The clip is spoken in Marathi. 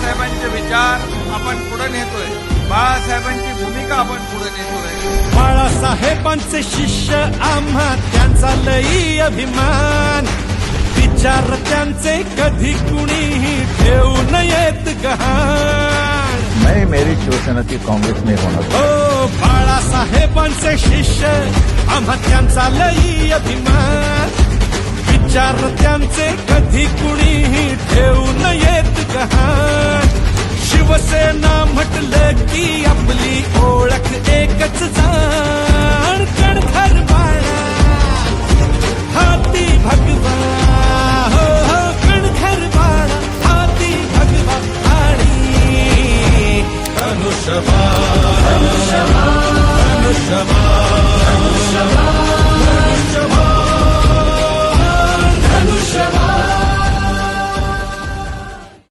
बाळासाहेबांचे विचार आपण पुढे नेतोय. बाळासाहेबांची भूमिका आपण पुढे नेतोय. बाळासाहेबांचे शिष्य आम्हा त्यांचा लई अभिमान. विचार त्यांचे कधी कुणीही ठेवू नयेत गहाण. मैं मेरी शिवसेना की कांग्रेस में होना हो। बाळासाहेबांचे शिष्य आम्हा त्यांचा लई अभिमान. विचार त्यांचे कधी कुणीही शिवसेना म्हटलं की आपली ओळख एकच जाण कणधर बाळा हाती भगवा हो हो कणधर बाळा हाती भगवा आणि अनुषबा अनुषबा अनुषबा